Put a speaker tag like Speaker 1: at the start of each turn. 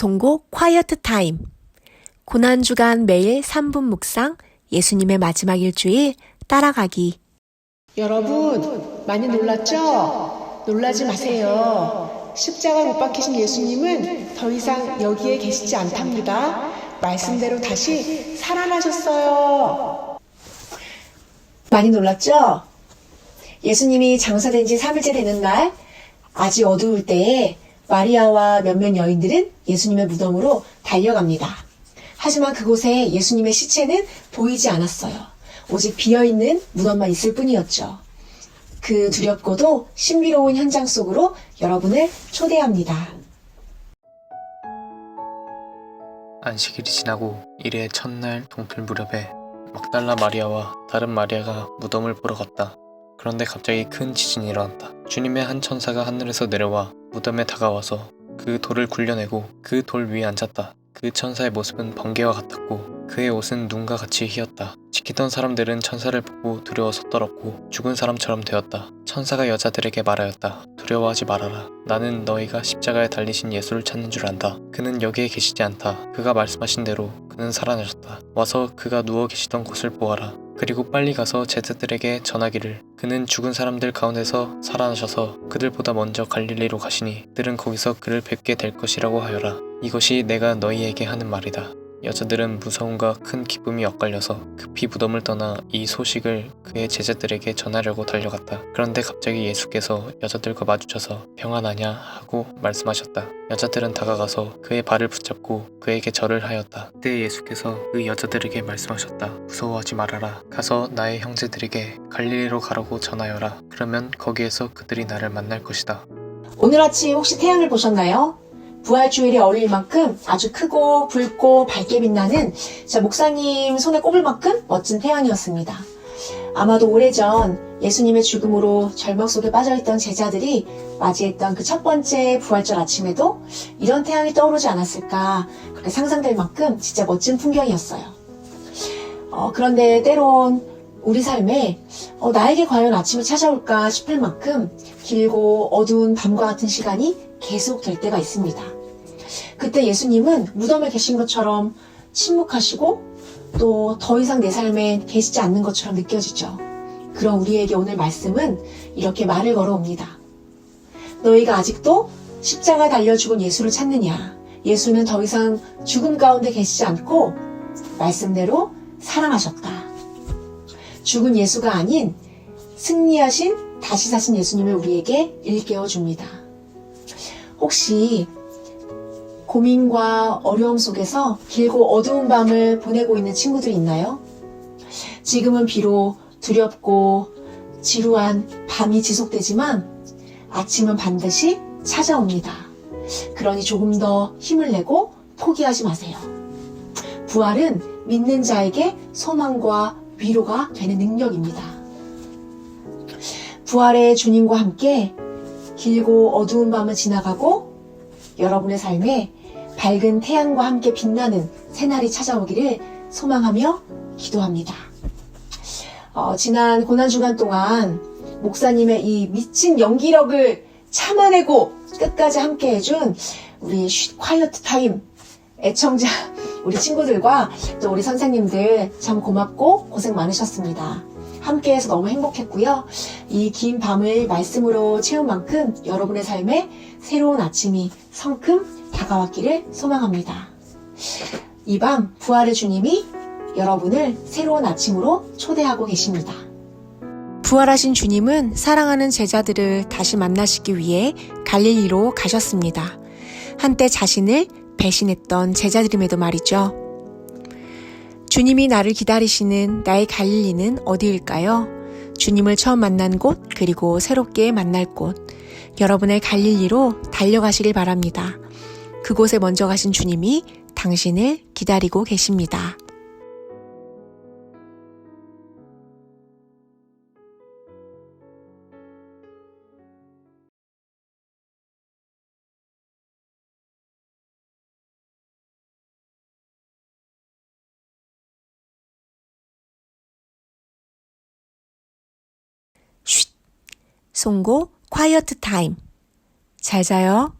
Speaker 1: 송곡 콰이어트 타임. 고난주간 매일 3분 묵상 예수님의 마지막 일주일 따라가기.
Speaker 2: 여러분, 많이 놀랐죠? 놀라지 마세요. 십자가 못 박히신 예수님은 더 이상 여기에 계시지 않답니다. 말씀대로 다시 살아나셨어요. 많이 놀랐죠? 예수님이 장사된 지 3일째 되는 날, 아직 어두울 때에 마리아와 몇몇 여인들은 예수님의 무덤으로 달려갑니다. 하지만 그곳에 예수님의 시체는 보이지 않았어요. 오직 비어있는 무덤만 있을 뿐이었죠. 그 두렵고도 신비로운 현장 속으로 여러분을 초대합니다.
Speaker 3: 안식일이 지나고 이래 첫날 동필 무렵에 막달라 마리아와 다른 마리아가 무덤을 보러 갔다. 그런데 갑자기 큰 지진이 일어났다. 주님의 한 천사가 하늘에서 내려와 무덤에 다가와서 그 돌을 굴려내고 그 돌 위에 앉았다. 그 천사의 모습은 번개와 같았고 그의 옷은 눈과 같이 희었다. 지키던 사람들은 천사를 보고 두려워서 떨었고 죽은 사람처럼 되었다. 천사가 여자들에게 말하였다. 두려워하지 말아라. 나는 너희가 십자가에 달리신 예수를 찾는 줄 안다. 그는 여기에 계시지 않다. 그가 말씀하신 대로 그는 살아나셨다. 와서 그가 누워 계시던 곳을 보아라. 그리고 빨리 가서 제자들에게 전하기를 그는 죽은 사람들 가운데서 살아나셔서 그들보다 먼저 갈릴리로 가시니 들은 거기서 그를 뵙게 될 것이라고 하여라. 이것이 내가 너희에게 하는 말이다. 여자들은 무서움과 큰 기쁨이 엇갈려서 급히 무덤을 떠나 이 소식을 그의 제자들에게 전하려고 달려갔다. 그런데 갑자기 예수께서 여자들과 마주쳐서 평안하냐 하고 말씀하셨다. 여자들은 다가가서 그의 발을 붙잡고 그에게 절을 하였다. 그때 예수께서 그 여자들에게 말씀하셨다. 무서워하지 말아라. 가서 나의 형제들에게 갈릴리로 가라고 전하여라. 그러면 거기에서 그들이 나를 만날 것이다.
Speaker 2: 오늘 아침 혹시 태양을 보셨나요? 부활주일이 어릴 만큼 아주 크고 붉고 밝게 빛나는 자 목사님 손에 꼽을 만큼 멋진 태양이었습니다. 아마도 오래전 예수님의 죽음으로 절망 속에 빠져있던 제자들이 맞이했던 그 첫 번째 부활절 아침에도 이런 태양이 떠오르지 않았을까 그렇게 상상될 만큼 진짜 멋진 풍경이었어요. 어, 그런데 때론 우리 삶에 어, 나에게 과연 아침이 찾아올까 싶을 만큼 길고 어두운 밤과 같은 시간이 계속 될 때가 있습니다. 그때 예수님은 무덤에 계신 것처럼 침묵하시고 또 더 이상 내 삶에 계시지 않는 것처럼 느껴지죠. 그런 우리에게 오늘 말씀은 이렇게 말을 걸어옵니다. 너희가 아직도 십자가 달려 죽은 예수를 찾느냐? 예수는 더 이상 죽음 가운데 계시지 않고 말씀대로 살아나셨다. 죽은 예수가 아닌 승리하신 다시 사신 예수님을 우리에게 일깨워 줍니다. 혹시 고민과 어려움 속에서 길고 어두운 밤을 보내고 있는 친구들이 있나요? 지금은 비록 두렵고 지루한 밤이 지속되지만 아침은 반드시 찾아옵니다. 그러니 조금 더 힘을 내고 포기하지 마세요. 부활은 믿는 자에게 소망과 위로가 되는 능력입니다. 부활의 주님과 함께 길고 어두운 밤을 지나가고 여러분의 삶에 밝은 태양과 함께 빛나는 새날이 찾아오기를 소망하며 기도합니다. 어, 지난 고난 주간 동안 목사님의 이 미친 연기력을 참아내고 끝까지 함께 해준 우리 쉿 콰이어트 타임 애청자 우리 친구들과 또 우리 선생님들 참 고맙고 고생 많으셨습니다. 함께해서 너무 행복했고요. 이 긴 밤을 말씀으로 채운 만큼 여러분의 삶에 새로운 아침이 성큼 다가왔기를 소망합니다. 이 밤 부활의 주님이 여러분을 새로운 아침으로 초대하고 계십니다.
Speaker 1: 부활하신 주님은 사랑하는 제자들을 다시 만나시기 위해 갈릴리로 가셨습니다. 한때 자신을 배신했던 제자들임에도 말이죠. 주님이 나를 기다리시는 나의 갈릴리는 어디일까요? 주님을 처음 만난 곳, 그리고 새롭게 만날 곳. 여러분의 갈릴리로 달려가시길 바랍니다. 그곳에 먼저 가신 주님이 당신을 기다리고 계십니다. 송고 콰이어트 타임. 잘 자요.